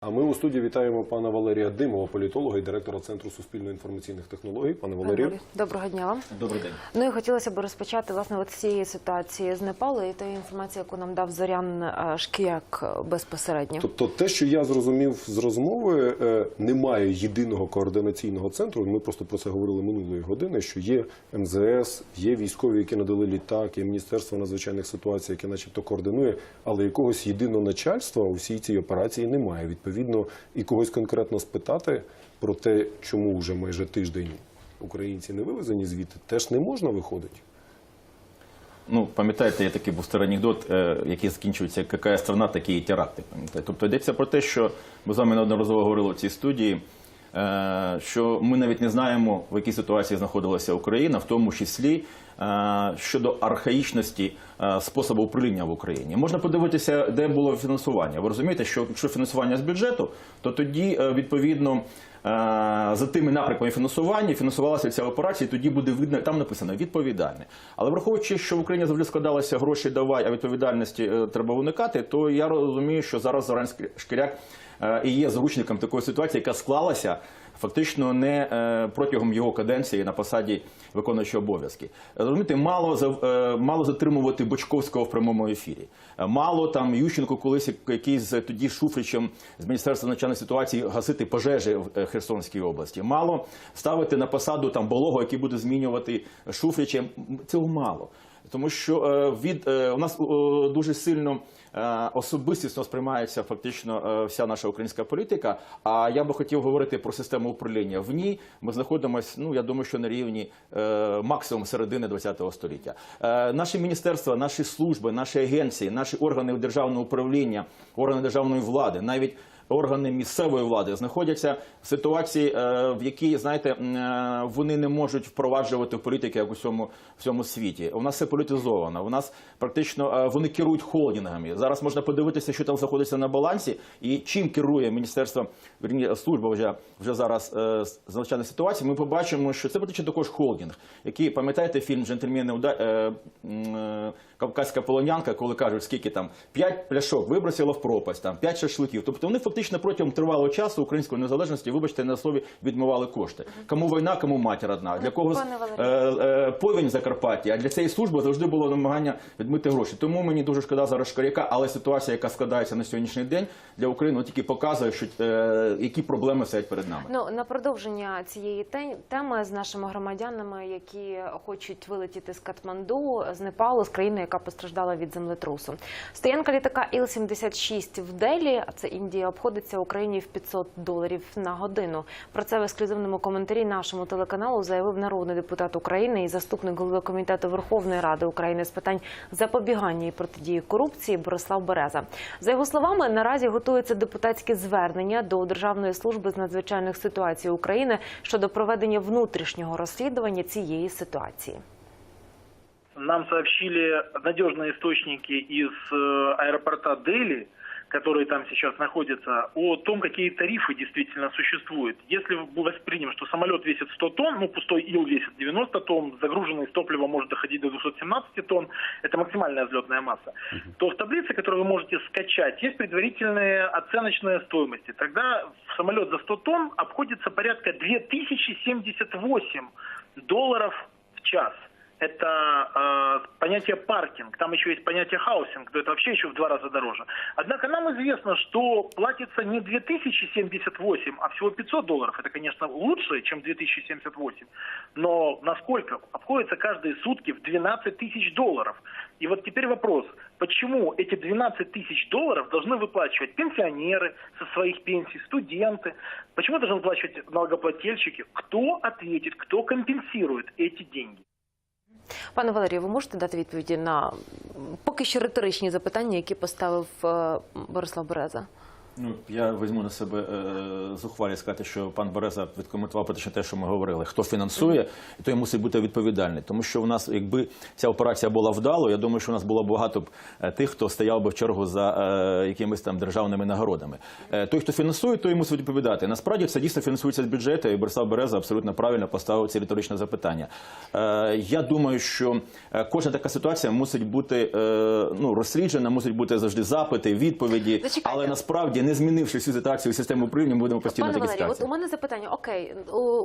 А ми у студії вітаємо пана Валерія Димова, політолога і директора Центру суспільно-інформаційних технологій. Пане Валерію. Доброго дня вам. Добрий день. Ну і хотілося б розпочати власне от цієї ситуації з Непалу і тої інформації, яку нам дав Зорян е, Шкіяк е, безпосередньо. Тобто, те, що я зрозумів з розмови, е, немає єдиного координаційного центру. Ми просто про це говорили минулої години. Що є МЗС, є військові, які надали літак, є Міністерство надзвичайних ситуацій, яке, начебто, координує, але якогось єдиного начальства у всій цій операції немає. Відповідно, і когось конкретно спитати про те, чому вже майже тиждень українці не вивезені звідти, теж не можна виходить. Ну, пам'ятаєте, є такий був старий анекдот, е, який закінчується, яка страна, такі і теракти. Пам'ятаєте? Тобто йдеться про те, що ми з вами неодноразово говорили в цій студії, що ми навіть не знаємо, в якій ситуації знаходилася Україна, в тому числі е, щодо архаїчності е, способу управління в Україні. Можна подивитися, де було фінансування. Ви розумієте, що якщо фінансування з бюджету, то тоді е, відповідно. е, За тими напрямками фінансування фінансувалася ця операція, і тоді буде видно, там написано відповідальне. Але враховуючи, що в Україні завжди складалося гроші давай, а відповідальності е, треба уникати, то я розумію, що зараз Зоран Шкіряк е, і є заручником такої ситуації, яка склалася фактично не е, протягом його каденції на посаді виконуючого обов'язки. Е, Розумієте, мало е, мало затримувати Бочковського в прямому ефірі. Е, Мало там Ющенко колись якийсь з тоді Шуфричем з міністерства надзвичайної ситуації гасити пожежі в е, Херсонській області. Мало ставити на посаду там Болого, який буде змінювати Шуфричем. Цього мало. Тому що е, від е, у нас е, дуже сильно особистісно сприймається фактично вся наша українська політика. А я би хотів говорити про систему управління. В ній ми знаходимося, ну я думаю, що на рівні максимум середини ХХ століття. Наші міністерства, наші служби, наші агенції, наші органи державного управління, органи державної влади, навіть органи місцевої влади знаходяться в ситуації, е, в якій знаєте, е, вони не можуть впроваджувати політики як у всьому всьому світі. У нас все політизовано. У нас практично е, вони керують холдингами. Зараз можна подивитися, що там знаходиться на балансі, і чим керує міністерство вірні, служба вже вже зараз з надзвичайної ситуації. Ми побачимо, що це практично також холдинг, який пам'ятаєте фільм Джентльмени е, е, Кавказька полонянка, коли кажуть, скільки там п'ять пляшок вибросило в пропасть, там п'ять шашликів. Тобто вони фактично протягом тривалого часу української незалежності, вибачте, на слові відмивали кошти. Кому війна, кому матір одна. Для когось е, е, повінь в Закарпатті, а для цієї служби завжди було намагання відмити гроші. Тому мені дуже шкода зараз Шкаряка, але ситуація, яка складається на сьогоднішній день для України, тільки показує, що е, які проблеми стоять перед нами. Ну на продовження цієї теми з нашими громадянами, які хочуть вилетіти з Катманду, з Непалу, з країни, яка постраждала від землетрусу. Стоянка літака Іл-76 в Делі, а це Індія, обходиться Україні в 500 доларів на годину. Про це в ексклюзивному коментарі нашому телеканалу заявив народний депутат України і заступник голови комітету Верховної Ради України з питань запобігання і протидії корупції Борислав Береза. За його словами, наразі готується депутатське звернення до Державної служби з надзвичайних ситуацій України щодо проведення внутрішнього розслідування цієї ситуації. Нам сообщили надежные источники из э, аэропорта Дели, которые там сейчас находятся, о том, какие тарифы действительно существуют. Если мы воспримем, что самолет весит 100 тонн, ну пустой ил весит 90 тонн, загруженный с топливом может доходить до 217 тонн, это максимальная взлетная масса, то в таблице, которую вы можете скачать, есть предварительные оценочные стоимости. Тогда самолет за 100 тонн обходится порядка 2078 долларов в час. Это э, понятие паркинг, там еще есть понятие хаусинг, то это вообще еще в два раза дороже. Однако нам известно, что платится не 2078, а всего 500 долларов. Это, конечно, лучше, чем 2078, но насколько? Обходится каждые сутки в 12 тысяч долларов. И вот теперь вопрос, почему эти 12 тысяч долларов должны выплачивать пенсионеры со своих пенсий, студенты? Почему должны выплачивать налогоплательщики? Кто ответит, кто компенсирует эти деньги? Пане Валерію, ви можете дати відповіді на поки що риторичні запитання, які поставив е, Борислав Береза? Ну, я візьму на себе е, зухвалі сказати, що пан Береза відкоментував практично те, що ми говорили. Хто фінансує, і той мусить бути відповідальний. Тому що в нас, якби ця операція була вдалою, я думаю, що у нас було багато б е, тих, хто стояв би в чергу за е, якимись там державними нагородами. Е, той, хто фінансує, той мусить відповідати. Насправді це дійсно фінансується з бюджету, і Борислав Береза абсолютно правильно поставив ці риторичне запитання. Е, я думаю, що е, кожна така ситуація мусить бути е, ну, розсліджена, мусить бути завжди запити, відповіді, Зачекайте. але насправді не змінивши всю ситуацію систему управління, ми будемо постійно в Пане такій Валерію, от у мене запитання. Окей,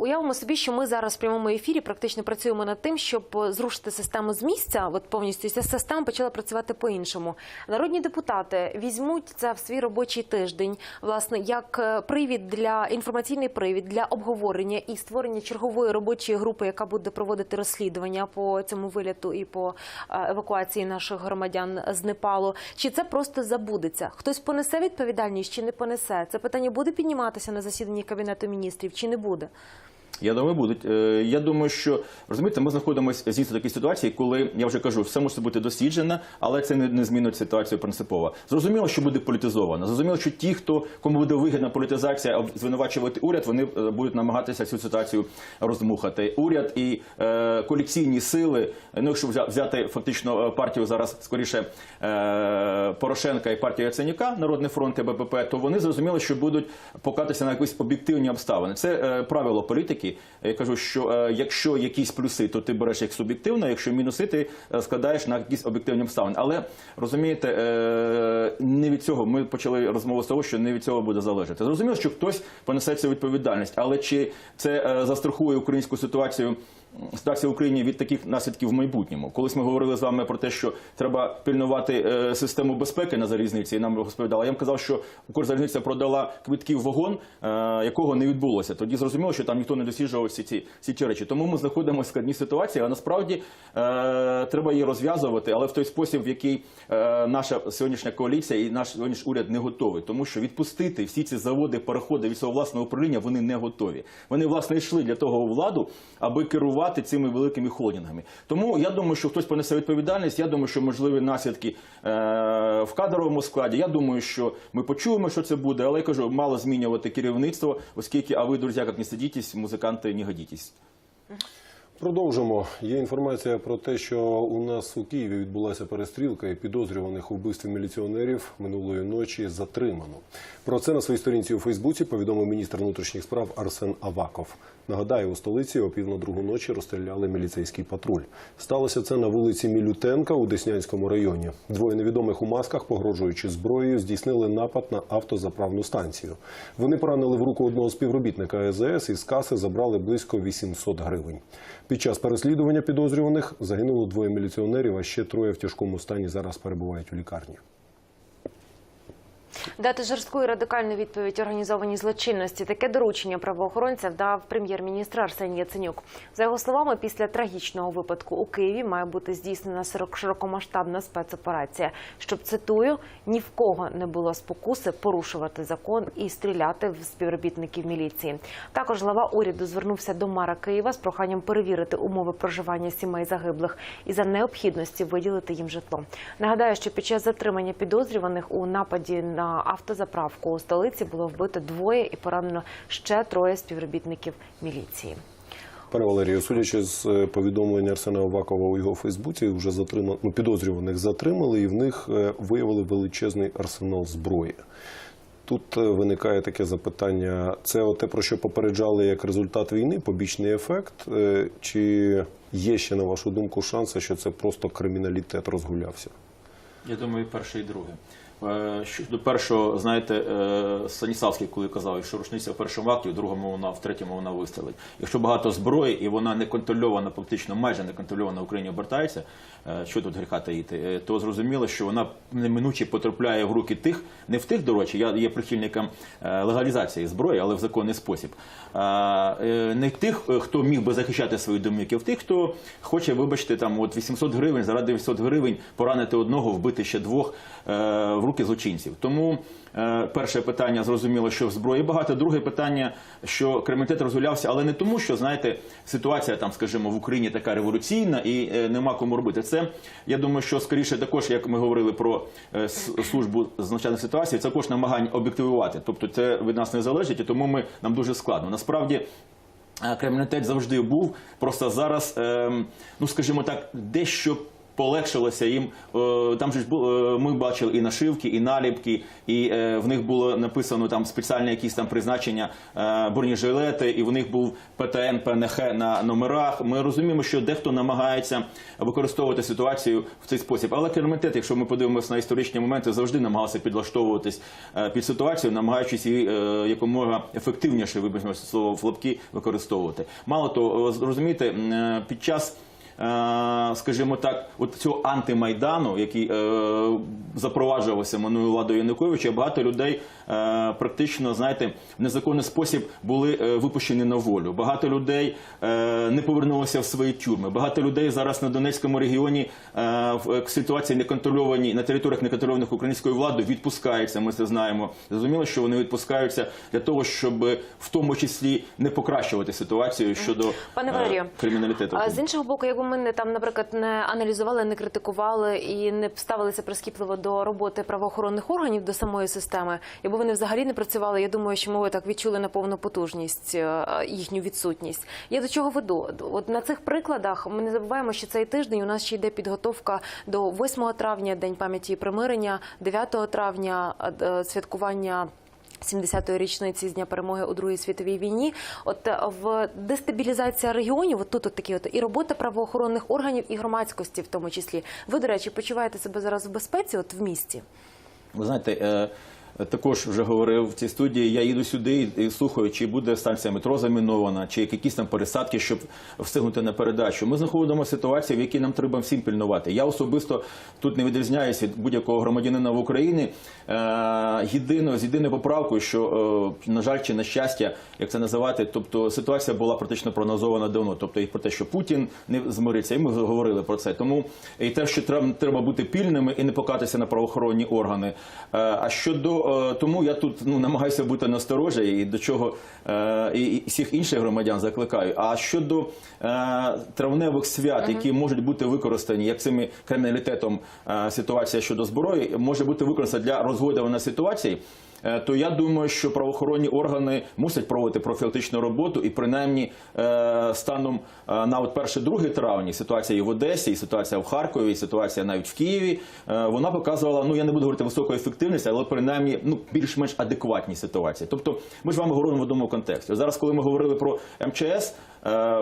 уявимо собі, що ми зараз в прямому ефірі практично працюємо над тим, щоб зрушити систему з місця. От повністю ця система почала працювати по-іншому. Народні депутати візьмуть це в свій робочий тиждень, власне, як е, привід для інформаційний привід для обговорення і створення чергової робочої групи, яка буде проводити розслідування по цьому виліту і по е, евакуації наших громадян з Непалу. Чи це просто забудеться? Хтось понесе відповідальність чи не понесе? Це питання буде підніматися на засіданні кабінету міністрів чи не буде? Я думаю, будуть. Е, Я думаю, що розумієте, ми знаходимося звісно в такій ситуації, коли я вже кажу, все може бути досліджено, але це не, змінить ситуацію принципово. Зрозуміло, що буде політизовано. Зрозуміло, що ті, хто кому буде вигідна політизація, звинувачувати уряд, вони е, будуть намагатися цю ситуацію роздмухати. Уряд і е, коаліційні сили. Ну, якщо взяти фактично е, партію зараз скоріше е, Порошенка і партію Яценюка, Народний фронт і БПП, то вони зрозуміли, що будуть покатися на якісь об'єктивні обставини. Це е, правило політики. Я кажу, що е, якщо якісь плюси, то ти береш їх суб'єктивно, якщо мінуси, ти е, складаєш на якісь об'єктивні обставини. Але розумієте, е, не від цього ми почали розмову з того, що не від цього буде залежати. Зрозуміло, що хтось понесе цю відповідальність, але чи це застрахує українську ситуацію? Ситуація в Україні від таких наслідків в майбутньому. Колись ми говорили з вами про те, що треба пильнувати е, систему безпеки на залізниці, і нам розповідали. Я вам казав, що Укрзалізниця продала квитків вагон, е, якого не відбулося. Тоді зрозуміло, що там ніхто не досліджував всі ці, всі ці речі. Тому ми знаходимося в складній ситуації, а насправді е, треба її розв'язувати, але в той спосіб, в який е, наша сьогоднішня коаліція і наш сьогоднішній уряд не готовий. Тому що відпустити всі ці заводи, переходи від свого власного управління вони не готові. Вони власне йшли для того у владу, аби керувати цими великими холдингами. Тому я думаю, що хтось понесе відповідальність. Я думаю, що можливі наслідки е, в кадровому складі. Я думаю, що ми почуємо, що це буде, але я кажу, мало змінювати керівництво, оскільки, а ви, друзі, як не сидітесь, музиканти, не годітесь. Продовжимо. Є інформація про те, що у нас у Києві відбулася перестрілка і підозрюваних у вбивстві міліціонерів минулої ночі затримано. Про це на своїй сторінці у Фейсбуці повідомив міністр внутрішніх справ Арсен Аваков. Нагадаю, у столиці о пів на другу ночі розстріляли міліцейський патруль. Сталося це на вулиці Мілютенка у Деснянському районі. Двоє невідомих у масках, погрожуючи зброєю, здійснили напад на автозаправну станцію. Вони поранили в руку одного співробітника АЗС і з каси забрали близько 800 гривень. Під час переслідування підозрюваних загинуло двоє міліціонерів, а ще троє в тяжкому стані зараз перебувають у лікарні. Дати жорстку і радикальну відповідь організованій злочинності. Таке доручення правоохоронцям дав прем'єр-міністр Арсеній Яценюк. За його словами, після трагічного випадку у Києві має бути здійснена широк- широкомасштабна спецоперація, щоб цитую ні в кого не було спокуси порушувати закон і стріляти в співробітників міліції. Також глава уряду звернувся до мера Києва з проханням перевірити умови проживання сімей загиблих і за необхідності виділити їм житло. Нагадаю, що під час затримання підозрюваних у нападі на автозаправку у столиці було вбито двоє і поранено ще троє співробітників міліції. Пане Валерію, судячи з е, повідомлення Арсена Овакова у його Фейсбуці, вже затримано ну, підозрюваних затримали, і в них е, виявили величезний арсенал зброї. Тут е, виникає таке запитання: це те, про що попереджали як результат війни, побічний ефект, чи є ще на вашу думку шанси, що це просто криміналітет розгулявся? Я думаю, і перше, і друге. Е, Щодо першого, знаєте, е, Станіславський, коли казав, якщо рушниця в першому акті, в другому вона, в третьому вона вистрелить. Якщо багато зброї і вона не контрольована, фактично майже не контрольована в Україні обертається, е, що тут гріха таїти, то зрозуміло, що вона неминуче потрапляє в руки тих, не в тих, до речі, я є прихильником легалізації зброї, але в законний спосіб. Не тих, хто міг би захищати свої домівки, а в тих, хто хоче, вибачте, там от 800 гривень, заради 800 гривень поранити одного, вбити ще двох в руки злочинців. Тому е, перше питання зрозуміло, що в зброї багато. Друге питання, що криміналітет розгулявся, але не тому, що знаєте, ситуація там, скажімо, в Україні така революційна і е, нема кому робити. Це я думаю, що скоріше також, як ми говорили про е, службу з надзвичайних ситуацій, це також намагання об'єктивувати. Тобто це від нас не залежить, і тому ми нам дуже складно. Насправді. е, Криміналітет завжди був, просто зараз, ем, ну скажімо так, дещо полегшилося їм. Е, Там же ж е, ми бачили і нашивки, і наліпки, і е, в них було написано там спеціальні якісь там призначення бронежилети, і в них був ПТН, ПНХ на номерах. Ми розуміємо, що дехто намагається використовувати ситуацію в цей спосіб. Але комітет, якщо ми подивимося на історичні моменти, завжди намагався підлаштовуватись під ситуацію, намагаючись її якомога ефективніше, вибачте слово флопки використовувати. Мало того, розумієте, під час скажімо так, от цього антимайдану, який е, запроваджувався минулою владою Януковича, багато людей е, практично, знаєте, в незаконний спосіб були е, випущені на волю. Багато людей е, не повернулося в свої тюрми. Багато людей зараз на Донецькому регіоні е, в е, ситуації неконтрольованій на територіях неконтрольованих українською владою відпускаються. Ми це знаємо. Зрозуміло, що вони відпускаються для того, щоб е, в тому числі не покращувати ситуацію щодо Пане е, Валерію, криміналітету. З іншого боку, якби ми не там, наприклад, не аналізували, не критикували і не ставилися прискіпливо до роботи правоохоронних органів до самої системи, якби вони взагалі не працювали, я думаю, що ми так відчули на повну потужність е, їхню відсутність. Я до чого веду? От на цих прикладах ми не забуваємо, що цей тиждень у нас ще йде підготовка до 8 травня, День пам'яті і примирення, 9 травня е, святкування. 70-ї річниці з дня перемоги у Другій світовій війні. От е, в дестабілізація регіонів, от тут от такі от і робота правоохоронних органів і громадськості, в тому числі. Ви, до речі, почуваєте себе зараз в безпеці, от в місті? Ви знаєте, е, також вже говорив в цій студії. Я їду сюди і слухаю, чи буде станція метро замінована, чи якісь там пересадки, щоб встигнути на передачу. Ми знаходимо ситуацію, в якій нам треба всім пільнувати. Я особисто тут не відрізняюся від будь-якого громадянина в Україні. Е, Єдино з єдиною поправкою, що е, на жаль чи на щастя, як це називати, тобто ситуація була практично прогнозована давно. Тобто і про те, що Путін не змириться, і ми говорили про це. Тому і те, що треба, треба бути пільними і не покатися на правоохоронні органи. Е, А щодо е, тому, я тут ну намагаюся бути насторожа і до чого е, і, всіх інших громадян закликаю. А щодо е, травневих свят, які можуть бути використані як цими криміналітетом, е, ситуація щодо зброї може бути використана для розгойдування ситуації. Е, То я думаю, що правоохоронні органи мусять проводити профілактичну роботу, і принаймні е, станом е, на от 1-2 травня ситуація і в Одесі, і ситуація в Харкові, і ситуація навіть в Києві. Вона показувала, ну я не буду говорити високу ефективність, але принаймні ну більш-менш адекватні ситуації. Тобто, ми ж вами говоримо в одному контексті. Зараз, коли ми говорили про МЧС,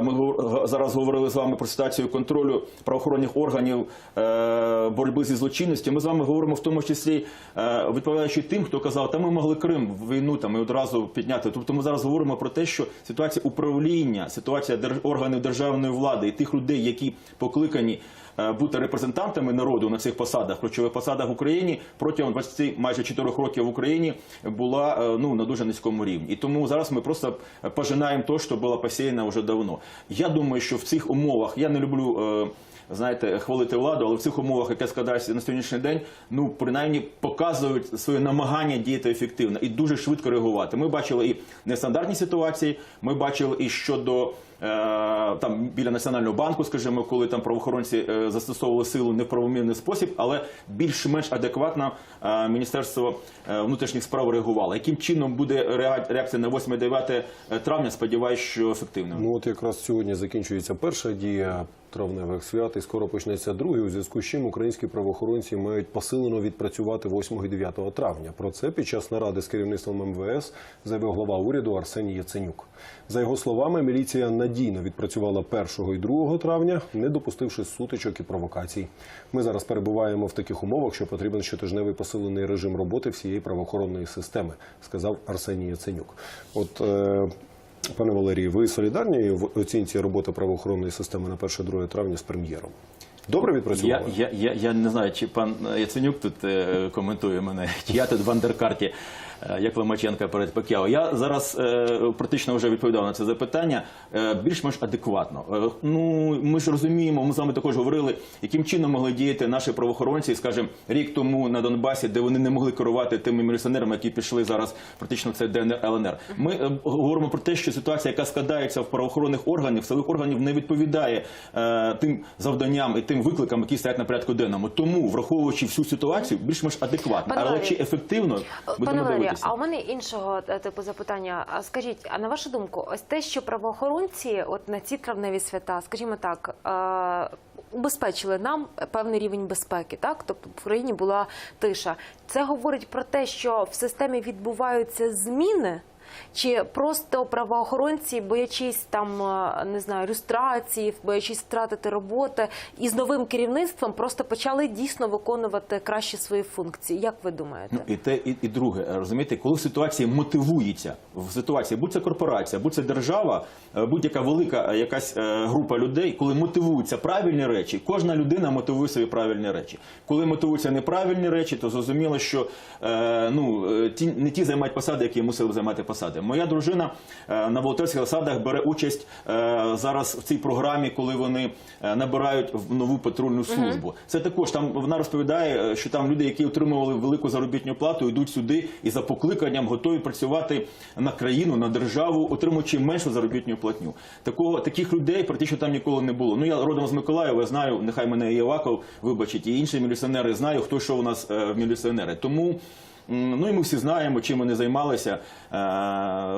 ми говор- зараз говорили з вами про ситуацію контролю правоохоронних органів е, боротьби зі злочинністю. Ми з вами говоримо в тому числі е, відповідаючи тим, хто казав, та ми могли Крим в війну там і одразу підняти. Тобто ми зараз говоримо про те, що ситуація управління, ситуація органів державної влади і тих людей, які покликані. Е, Бути репрезентантами народу на цих посадах, ключових посадах в Україні протягом 20 майже 4 років в Україні була е, ну на дуже низькому рівні. І тому зараз ми просто пожинаємо те, що було посіяно вже давно. Я думаю, що в цих умовах я не люблю. е, знаєте, хвалити владу, але в цих умовах, яке складається на сьогоднішній день, ну принаймні показують своє намагання діяти ефективно і дуже швидко реагувати. Ми бачили і нестандартні ситуації. Ми бачили і щодо там біля національного банку, скажімо, коли там правоохоронці е, застосовували силу не в правомірний спосіб, але більш-менш адекватно е, міністерство е, внутрішніх справ реагувало. Яким чином буде реа- реакція на 8-9 травня? Сподіваюсь, що ефективно. Ну от якраз сьогодні закінчується перша дія травневих свят, і скоро почнеться другий, у зв'язку з чим українські правоохоронці мають посилено відпрацювати 8 і 9 травня. Про це під час наради з керівництвом МВС заявив глава уряду Арсеній Яценюк. За його словами, міліція надійно відпрацювала 1 і 2 травня, не допустивши сутичок і провокацій. Ми зараз перебуваємо в таких умовах, що потрібен щотижневий посилений режим роботи всієї правоохоронної системи, сказав Арсеній Яценюк. От е, Пане Валерій, ви солідарні в оцінці роботи правоохоронної системи на 1-2 травня з прем'єром? Добре Я, відпрацювали? я, я, я не знаю, чи пан Яценюк тут е, коментує мене, чи я тут в андеркарті, як Ломаченка перед Пакяо. Я зараз е, практично вже відповідав на це запитання е, більш-менш адекватно. Е, ну, ми ж розуміємо, ми з вами також говорили, яким чином могли діяти наші правоохоронці, скажімо, рік тому на Донбасі, де вони не могли керувати тими міліціонерами, які пішли зараз практично це ДНР ЛНР. Ми е, говоримо про те, що ситуація, яка складається в правоохоронних органів, силових органів, не відповідає е, тим завданням і тим викликам, які стоять на порядку денному. Тому, враховуючи всю ситуацію, більш-менш адекватно. Але чи ефективно Пане будемо Валерію, дивитися? а у мене іншого е, типу запитання. А Скажіть, а на вашу думку, ось те, що правоохоронці, от на ці травневі свята, скажімо так, е, убезпечили нам певний рівень безпеки, так тобто в країні була тиша. Це говорить про те, що в системі відбуваються зміни. Чи просто правоохоронці, боячись там е, не знаю люстрації, боячись втратити роботи, і з новим керівництвом просто почали дійсно виконувати краще свої функції? Як ви думаєте? Ну, і те, і, і друге, розумієте, коли ситуація мотивується в ситуації, будь це корпорація, будь це держава, е, будь-яка велика е, якась е, група людей, коли мотивуються правильні речі, кожна людина мотивує свої правильні речі. Коли мотивуються неправильні речі, то зрозуміло, що е, ну е, ті не ті займають посади, які мусили б займати посади. Моя дружина е, на волонтерських засадах бере участь е, зараз в цій програмі, коли вони е, набирають в нову патрульну службу. Це також там вона розповідає, що там люди, які отримували велику заробітну плату, йдуть сюди і за покликанням готові працювати на країну, на державу, отримуючи меншу заробітну платню. Такого таких людей практично там ніколи не було. Ну я родом з Миколаєва, знаю, нехай мене Єваков вибачить, і інші міліціонери знаю, хто що у нас в міліціонери. Тому. Ну і ми всі знаємо, чим вони займалися е,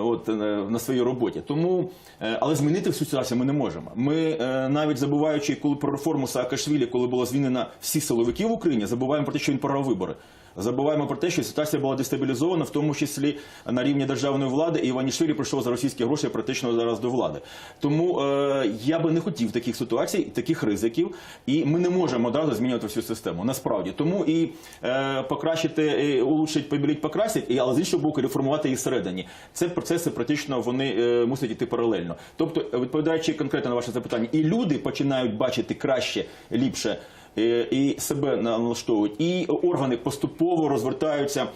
от, е, на своїй роботі. Тому, е, але змінити всю ситуацію ми не можемо. Ми навіть забуваючи, коли про реформу Саакашвілі, коли було звільнено всі силовики в Україні, забуваємо про те, що він програв вибори. Забуваємо про те, що ситуація була дестабілізована, в тому числі на рівні державної влади, і Іванішвілі прийшов за російські гроші практично зараз до влади. Тому е, я би не хотів таких ситуацій, таких ризиків, і ми не можемо одразу змінювати всю систему. Насправді тому і е, покращити, і улучшить, побіліть, покрасять, і але з іншого боку, реформувати її всередині. Це процеси практично вони е, мусять йти паралельно. Тобто, відповідаючи конкретно на ваше запитання, і люди починають бачити краще, ліпше і себе налаштовують, і органи поступово розвертаються е,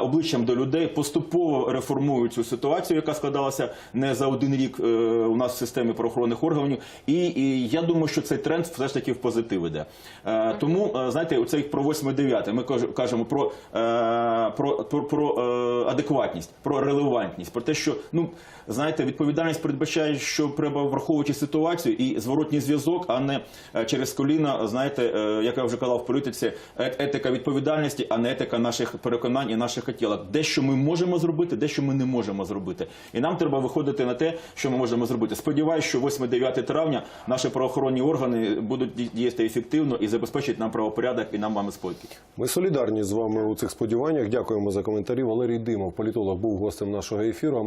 обличчям до людей, поступово реформують цю ситуацію, яка складалася не за один рік е, у нас в системі правоохоронних органів. І, і я думаю, що цей тренд все ж таки в позитив іде. Е, Тому е, знаєте, оцей про 8-9, ми каж- кажемо про, е, про, про, про е, адекватність, про релевантність, про те, що ну знаєте, відповідальність передбачає, що треба враховуючи ситуацію і зворотній зв'язок, а не е, через коліна, знаєте, е, як я вже казав в політиці, е- етика відповідальності, а не етика наших переконань і наших хотілок. Дещо ми можемо зробити, дещо ми не можемо зробити. І нам треба виходити на те, що ми можемо зробити. Сподіваюсь, що 8-9 травня наші правоохоронні органи будуть діяти ефективно і забезпечать нам правопорядок і нам вами спокій. Ми солідарні з вами у цих сподіваннях. Дякуємо за коментарі. Валерій Димов, політолог, був гостем нашого ефіру.